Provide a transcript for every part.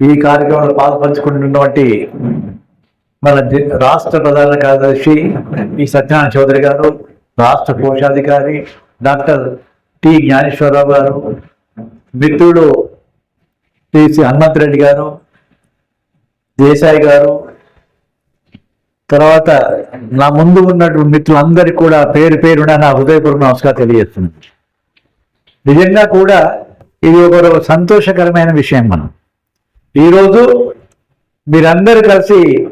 ఈ కార్యక్రమంలో పాల్పంచుకుంటున్నటువంటి మన రాష్ట్ర ప్రధాన కార్యదర్శి ఈ సత్యనారాయణ చౌదరి గారు రాష్ట్ర కోశాధికారి డాక్టర్ టి జ్ఞానేశ్వరరావు గారు మిత్రుడు టిసి హనుమంత్ రెడ్డి గారు దేశాయి గారు తర్వాత నా ముందు ఉన్నటువంటి మిత్రులందరికీ కూడా పేరు పేరున నా హృదయపూర్వక నమస్కారం తెలియజేస్తున్నాను. నిజంగా కూడా ఇది ఒక సంతోషకరమైన విషయం మనం. ఈరోజు మీరందరూ కలిసి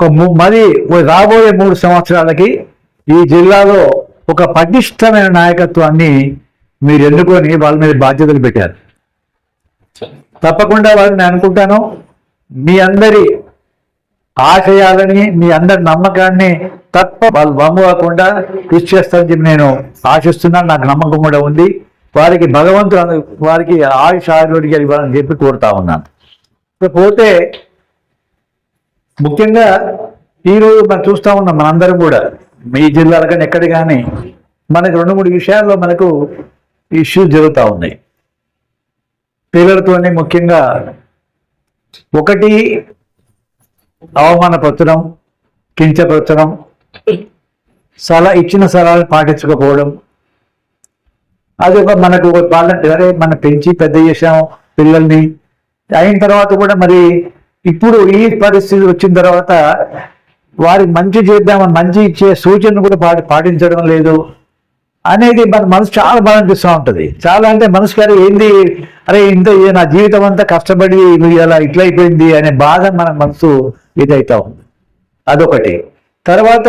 ఒక ము- మరి రాబోయే మూడు సంవత్సరాలకి ఈ జిల్లాలో ఒక పటిష్టమైన నాయకత్వాన్ని మీరు ఎన్నుకొని వాళ్ళ మీద బాధ్యతలు పెట్టారు. తప్పకుండా వాళ్ళని అనుకుంటాను. మీ అందరి ఆశయాలని మీ అందరి నమ్మకాన్ని తప్ప వాళ్ళు బొమ్మ కాకుండా కృషి చేస్తారని చెప్పి నేను ఆశిస్తున్నాను. నాకు నమ్మకం కూడా ఉంది. వారికి భగవంతుడు వారికి ఆయుష్ ఆయుర్వేదిక ఇవ్వాలని చెప్పి కోరుతా ఉన్నాను. పోతే ముఖ్యంగా ఈరోజు మనం చూస్తూ ఉన్నాం మనందరం కూడా మీ జిల్లాల కానీ ఎక్కడ కానీ మనకు రెండు మూడు విషయాల్లో మనకు ఇష్యూస్ జరుగుతూ ఉన్నాయి. పిల్లలతోనే ముఖ్యంగా ఒకటి అవమానపరచడం కించపరచడం సలహా ఇచ్చిన సలహాలు పాటించకపోవడం అది ఒక మనకు ఒక అరే మనం పెంచి పెద్ద చేసాం పిల్లల్ని. అయిన తర్వాత కూడా మరి ఇప్పుడు ఈ పరిస్థితి వచ్చిన తర్వాత వారికి మంచి చేద్దామని మంచి ఇచ్చే సూచనలు కూడా పాటి పాటించడం లేదు అనేది మన మనసు చాలా బాగా అనిపిస్తూ ఉంటుంది. చాలా అంటే మనసు గారు ఏంది? అరే ఇంత నా జీవితం అంతా కష్టపడి ఇలా ఇట్లా అయిపోయింది అనే బాధ మన మనసు ఇదైతా ఉంది. అదొకటి. తర్వాత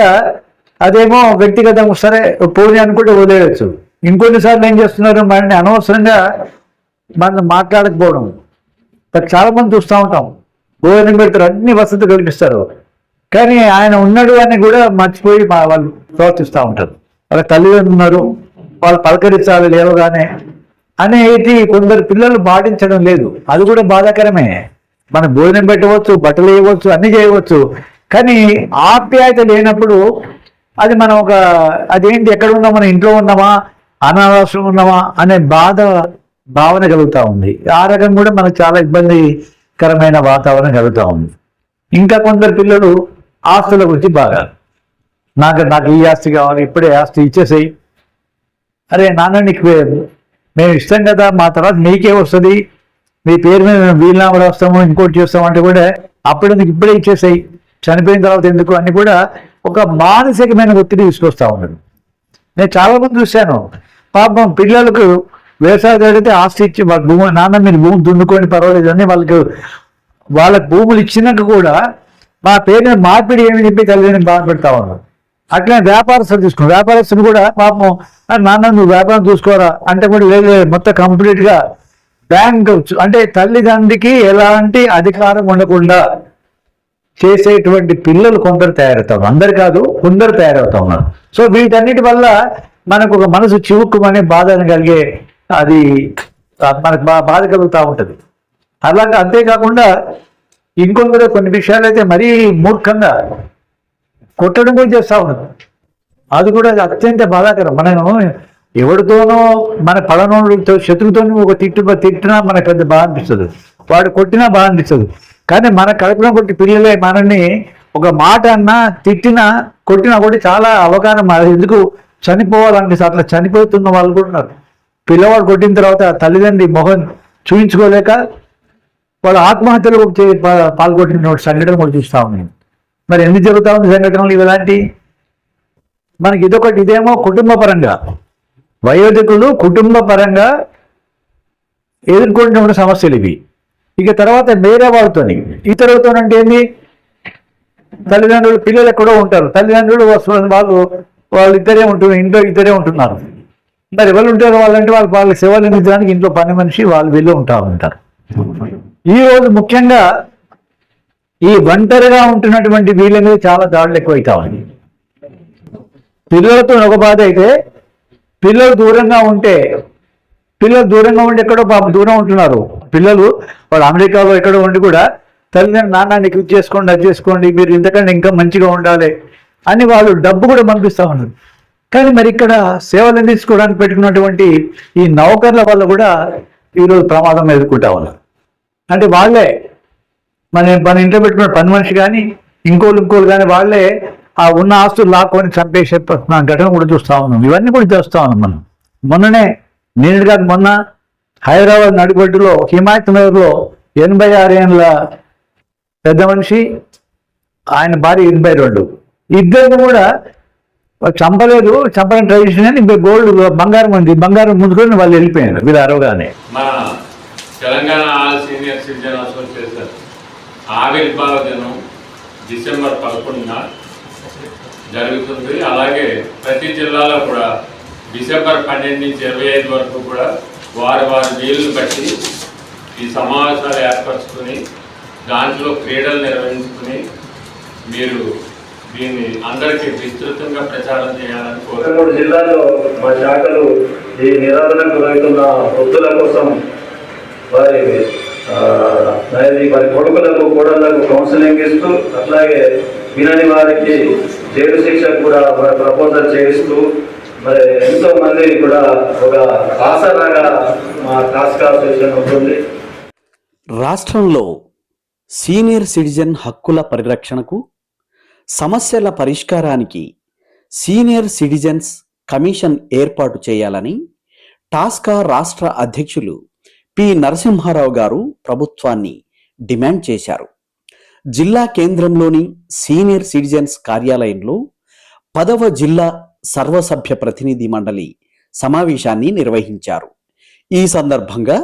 అదేమో వ్యక్తిగతంగా సరే పోనీ అనుకుంటే వదిలేయచ్చు. ఇంకొన్నిసార్లు ఏం చేస్తున్నారు? మనని అనవసరంగా మనం మాట్లాడకపోవడం. చాలా మంది చూస్తూ ఉంటాం. భోజనం పెడతారు అన్ని వసతి కల్పిస్తారు. కానీ ఆయన ఉన్నాడు అని కూడా మర్చిపోయి వాళ్ళు ప్రవర్తిస్తూ ఉంటారు. వాళ్ళ తల్లిదండ్రులు ఉన్నారు. వాళ్ళు పలకరించాలి లేవగానే అనేది కొందరు పిల్లలు పాటించడం లేదు. అది కూడా బాధాకరమే. మనం భోజనం పెట్టవచ్చు బట్టలు వేయవచ్చు అన్ని చేయవచ్చు. కానీ ఆప్యాయత లేనప్పుడు అది మనం ఒక అదేంటి ఎక్కడ ఉన్నాం మన ఇంట్లో ఉన్నామా అనవసరం ఉన్నామా అనే బాధ భావన కలుగుతూ ఉంది. ఆ రకం కూడా మనకు చాలా ఇబ్బందికరమైన వాతావరణం కలుగుతూ ఉంది. ఇంకా కొందరు పిల్లలు ఆస్తుల గురించి బాగా నాకు నాకు ఈ ఆస్తి కావాలి ఇప్పుడే ఆస్తి ఇచ్చేసేయి. అరే నాన్న నీకు మేము ఇష్టం కదా మా తర్వాత నీకే వస్తుంది. మీ పేరు మీద మేము వీలునామా రాస్తాము ఇంకోటి చేస్తాము అంటే కూడా అప్పుడే నీకు ఇప్పుడే ఇచ్చేసాయి. చనిపోయిన తర్వాత ఎందుకు? అని కూడా ఒక మానసికమైన ఒత్తిడి తీసుకొస్తా ఉన్నాడు నేను చాలా మంది చూశాను. పాపం పిల్లలకు వ్యవసాయం జరిగితే ఆస్తి ఇచ్చి వాళ్ళ భూమి నాన్న మీరు భూమి దున్నుకొని పర్వాలేదు అని వాళ్ళకి వాళ్ళకి భూములు ఇచ్చినాక కూడా మా పేరు మార్పిడి ఏమి చెప్పి తల్లిదండ్రులు బాధపెడతా ఉన్నారు. అట్లనే వ్యాపారస్తులు తీసుకున్నాం వ్యాపారస్తులు కూడా పాపం నాన్న నువ్వు వ్యాపారం చూసుకోరా? అంటే కూడా లేదు లేదు, మొత్తం కంప్లీట్గా బ్యాంక్ అంటే తల్లిదండ్రికి ఎలాంటి అధికారం ఉండకుండా చేసేటువంటి పిల్లలు కొందరు తయారవుతారు. అందరు కాదు కొందరు తయారవుతా ఉన్నారు. సో వీటన్నిటి వల్ల మనకు ఒక మనసు చివుక్కుమనే బాధను కలిగే అది మనకు బా బాధ కలుగుతూ ఉంటుంది. అలాగే అంతేకాకుండా ఇంకొందరు కొన్ని విషయాలు అయితే మరీ మూర్ఖంగా కొట్టడం కూడా చేస్తూ ఉన్నారు. అది కూడా అత్యంత బాధాకరం. మనం ఎవరితోనో మన పలనోడితో శత్రువుతోనూ ఒక తిట్టు తిట్టినా మనకు పెద్ద బాధ అనిపిస్తుంది. వాడు కొట్టినా బాధ అనిపిస్తుంది. కానీ మన కడుపులో కొట్టి పిల్లలే మనల్ని ఒక మాట అన్నా తిట్టినా కొట్టినా కూడా చాలా అవగాహన ఎందుకు? చనిపోవాలనిపిస్తుంది అట్లా చనిపోతున్న వాళ్ళు కూడా ఉన్నారు. పిల్లవాడు కొట్టిన తర్వాత తల్లిదండ్రి మొహం చూయించుకోలేక వాళ్ళ ఆత్మహత్యలు కూడా పాల్గొట్టిన సంఘటన కూడా చూస్తా ఉన్నాను మరి ఎందుకు జరుగుతా ఉంది సంఘటనలు ఇలాంటి? మనకి ఇదొకటి ఇదేమో కుటుంబ పరంగా వయోధికులు కుటుంబ పరంగా ఎదుర్కొంటున్న సమస్యలు ఇవి. ఇక తర్వాత వేరే వాళ్ళతోని. ఇతరులతో అంటే ఏంది తల్లిదండ్రులు పిల్లలు ఎక్కడో ఉంటారు. తల్లిదండ్రులు వస్తున్న వాళ్ళు వాళ్ళు ఇద్దరే ఉంటున్నారు ఇంట్లో ఇద్దరే ఉంటున్నారు. మరి ఎవరు ఉంటారు వాళ్ళంటే వాళ్ళు వాళ్ళ సేవలు నిజానికి ఇంట్లో పని మనిషి వాళ్ళు వీళ్ళు ఉంటా ఉంటారు. ఈ రోజు ముఖ్యంగా ఈ ఒంటరిగా ఉంటున్నటువంటి వీళ్ళ మీద చాలా దాడులు ఎక్కువైతా ఉన్నాయి. పిల్లలతో ఒక బాధ అయితే పిల్లలు దూరంగా ఉంటే పిల్లలు దూరంగా ఉండి ఎక్కడో పాప దూరం ఉంటున్నారు. పిల్లలు వాళ్ళు అమెరికాలో ఎక్కడ ఉండి కూడా తల్లిదండ్రులు నాన్న నీకు ఇది చేసుకోండి అది చేసుకోండి మీరు ఇంతకంటే ఇంకా మంచిగా ఉండాలి అని వాళ్ళు డబ్బు కూడా పంపిస్తా ఉన్నారు. కానీ మరి ఇక్కడ సేవలు అందించుకోవడానికి పెట్టుకున్నటువంటి ఈ నౌకర్ల వల్ల కూడా ఈరోజు ప్రమాదం ఎదుర్కొంటా ఉన్నారు. అంటే వాళ్ళే మన మన ఇంట్లో పెట్టుకున్న పని మనిషి కానీ ఇంకోళ్ళు ఇంకోళ్ళు కానీ వాళ్ళే ఆ ఉన్న ఆస్తులు లాక్కొని చంపేసే ఘటన కూడా చూస్తా ఉన్నాం. ఇవన్నీ కూడా చేస్తా ఉన్నాం మనం. మొన్ననే నేను కాదు మొన్న హైదరాబాద్ నడిగొడ్డులో హిమాయత్ నగర్లో ఎనభై ఆరు ఏళ్ళ పెద్ద మనిషి ఆయన భార్య ఎనభై రెండు. ఇద్దరిని కూడా చంపలేదు చంపని ట్రెడిషన్ అని ఇంకా గోల్డ్ బంగారం ఉంది. బంగారం ముందుకొని వాళ్ళు వెళ్ళిపోయారు. వీళ్ళు అరవగానే. Telangana all senior citizen association ఆవిర్భావ దినం డిసెంబర్ పదకొండున జరుగుతుంది. అలాగే ప్రతి జిల్లాలో కూడా డిసెంబర్ పన్నెండు నుంచి ఇరవై ఐదు వరకు కూడా వారి వారి వీలుని బట్టి ఈ సమావేశాలు ఏర్పరచుకుని దాంట్లో క్రీడలు నిర్వహించుకుని మీరు దీన్ని అందరికీ విస్తృతంగా ప్రచారం చేయాలని కోరుతున్నాను జిల్లాలో మా శాఖలు ఈ నిరాధనకు రైతున్న వృద్ధుల కోసం వారి వారి కొడుకులకు కోడళ్ళకు కౌన్సిలింగ్ ఇస్తూ అట్లాగే వినని వారికి జైలు శిక్ష కూడా మరి ప్రపోజల్ చేయిస్తూ మరి ఎంతో మంది కూడా ఒక ఆసరాగా మా టాస్క్ అసోసియేషన్ ఉంటుంది. రాష్ట్రంలో సీనియర్ సిటిజన్ హక్కుల పరిరక్షణకు సమస్యల పరిష్కారానికి సీనియర్ సిటిజన్స్ కమిషన్ ఏర్పాటు చేయాలని టాస్కా రాష్ట్ర అధ్యక్షులు పి. నరసింహారావు గారు ప్రభుత్వాన్ని డిమాండ్ చేశారు. జిల్లా కేంద్రంలోని సీనియర్ సిటిజన్స్ కార్యాలయంలో పదవ జిల్లా సర్వసభ్య ప్రతినిధి మండలి సమావేశాన్ని నిర్వహించారు. ఈ సందర్భంగా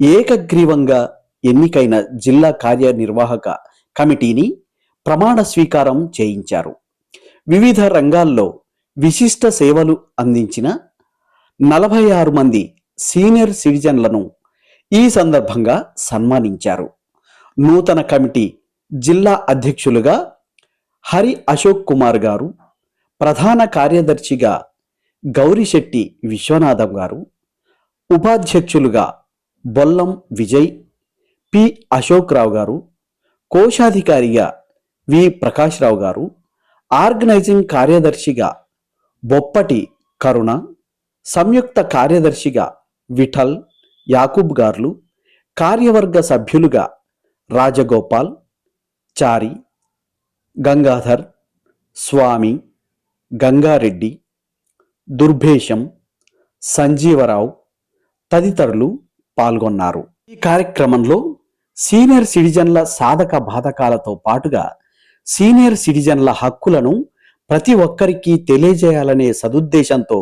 ఏకగ్రీవంగా ఎన్నికైన జిల్లా కార్యనిర్వాహక కమిటీని ప్రమాణ స్వీకారం చేయించారు. వివిధ రంగాల్లో విశిష్ట సేవలు అందించిన నలభై ఆరు మంది సీనియర్ సిటిజన్లను ఈ సందర్భంగా సన్మానించారు. నూతన కమిటీ జిల్లా అధ్యక్షులుగా హరి అశోక్ కుమార్ గారు ప్రధాన కార్యదర్శిగా గౌరిశెట్టి విశ్వనాథం గారు ఉపాధ్యక్షులుగా బొల్లం విజయ్ పి. అశోక్ రావు గారు కోశాధికారిగా వి. ప్రకాష్ రావు గారు ఆర్గనైజింగ్ కార్యదర్శిగా బొప్పటి కరుణ సంయుక్త కార్యదర్శిగా విఠల్ యాకూబ్ గార్లు కార్యవర్గ సభ్యులుగా రాజగోపాల్ చారి గంగాధర్ స్వామి గంగారెడ్డి దుర్భేషం సంజీవరావు తదితరులు పాల్గొన్నారు. ఈ కార్యక్రమంలో సీనియర్ సిటిజన్ల సాధక బాధకాలతో పాటుగా సీనియర్ సిటిజన్ల హక్కులను ప్రతి ఒక్కరికి తెలియజేయాలనే సదుద్దేశంతో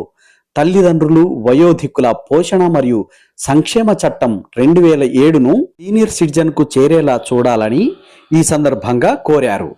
తల్లిదండ్రులు వయోధికుల పోషణ మరియు సంక్షేమ చట్టం రెండు వేల ఏడును సీనియర్ సిటిజన్కు చేరేలా చూడాలని ఈ సందర్భంగా కోరారు.